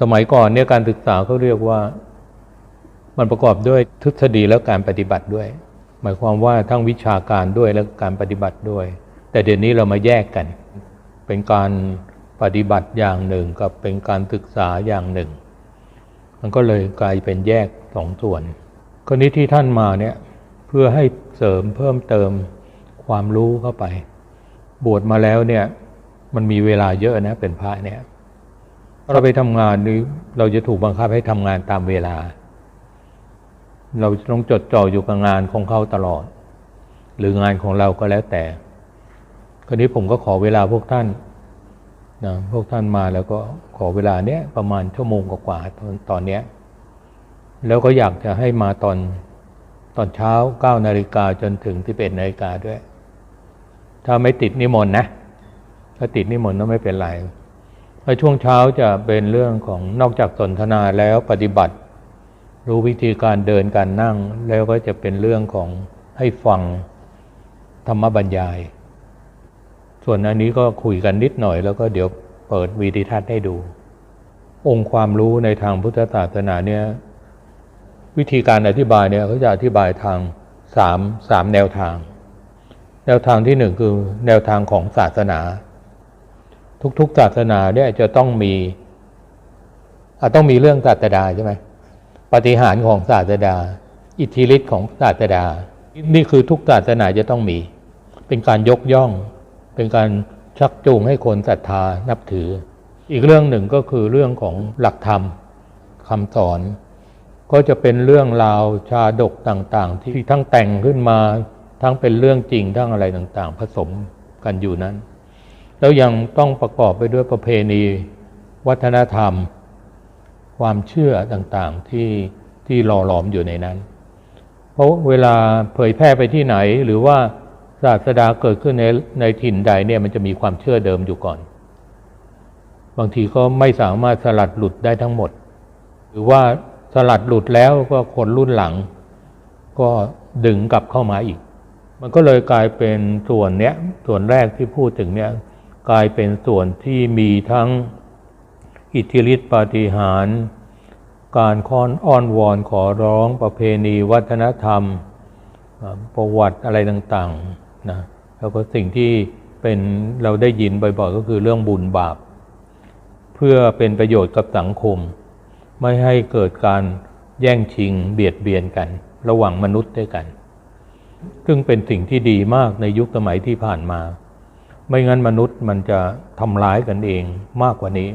สมัยก่อนเนี่ยการศึกษาเขาเรียกว่ามันประกอบด้วยทฤษฎีแล้วการปฏิบัติด้วย หมายความว่าทั้งวิชาการด้วยและการปฏิบัติด้วย แต่เดี๋ยวนี้เรามาแยกกัน เป็นการปฏิบัติอย่างหนึ่งกับเป็นการศึกษาอย่างหนึ่ง มันก็เลยกลายเป็นแยกสองส่วนก็นี้ที่ท่านมาเนี่ยเพื่อให้เสริมเพิ่มเติมความรู้เข้าไป บวชมาแล้วเนี่ยมันมีเวลาเยอะนะเป็นพระเนี่ย เราไปทำงานหรือเราจะถูกบังคับให้ทำงานตามเวลา เราต้องจดจ่ออยู่กับงานของเขาตลอด หรืองานของเราก็แล้วแต่คราวนี้ผมก็ขอเวลาพวกท่านนะพวกท่านมาแล้วก็ขอเวลาเนี้ยประมาณชั่วโมงกว่าตอนตอนเนี้ยแล้วก็อยากจะให้มาตอนตอนเช้าเก้านาฬิกาจนถึงที่เป็นนาฬิกาด้วย ถ้าไม่ติดนิมนต์นะ ถ้าติดนิมนต์ก็ไม่เป็นไร ช่วงเช้าจะเป็นเรื่องของนอกจากสนทนาแล้วปฏิบัติ รู้วิธีการเดินการนั่ง แล้วก็จะเป็นเรื่องของให้ฟังธรรมบรรยาย ส่วนอันนี้ก็คุยกันนิดหน่อยแล้วก็เดี๋ยวเปิดวีดิทัศน์ให้ดู องค์ความรู้ในทางพุทธศาสนาเนี่ยวิธีการอธิบายเนี่ยเขาจะอธิบายทางสามสามแนวทาง แนวทางที่หนึ่งคือแนวทางของศาสนา ทุกๆศาสนาเนี่ยจะต้องมีอต้องมีเรื่องศาสดาใช่ไหมปฏิหารของศาสดา อิทธิฤทธิ์ของศาสดา นี่คือทุกศาสนาจะต้องมี เป็นการยกย่อง เป็นการชักจูงให้คนศรัทธานับถือ อีกเรื่องหนึ่งก็คือเรื่องของหลักธรรมคำสอน ก็จะเป็นเรื่องราวชาดกต่างๆ ที่ทั้งแต่งขึ้นมา ทั้งเป็นเรื่องจริงทั้งอะไรต่างๆ ผสมกันอยู่นั้น แล้วยังต้องประกอบไปด้วยประเพณี วัฒนธรรม ความเชื่อต่างๆที่ที่หล่อหลอมอยู่ในนั้น เพราะเวลาเผยแพร่ไปที่ไหนหรือว่าศาสดาเกิดขึ้นในในถิ่นใดเนี่ยมันจะมีความเชื่อเดิมอยู่ก่อน บางทีก็ไม่สามารถสลัดหลุดได้ทั้งหมด หรือว่าสลัดหลุดแล้วก็คนรุ่นหลัง ก็ดึงกลับเข้ามาอีก มันก็เลยกลายเป็นส่วนเนี้ยส่วนแรกที่พูดถึงเนี้ย กลายเป็นส่วนที่มีทั้งอิทธิฤทธิปาฏิหาริย์การค้อนอ้อนวอนขอร้องประเพณีวัฒนธรรม ประวัติอะไรต่างๆนะแล้วก็สิ่งที่เป็นเราได้ยินบ่อยๆก็คือเรื่องบุญบาป เพื่อเป็นประโยชน์กับสังคม ไม่ให้เกิดการแย่งชิงเบียดเบียนกัน ระหว่างมนุษย์ด้วยกัน ซึ่งเป็นสิ่งที่ดีมากในยุคสมัยที่ผ่านมา ไม่งั้นมนุษย์มันจะทำร้ายกันเองมากกว่านี้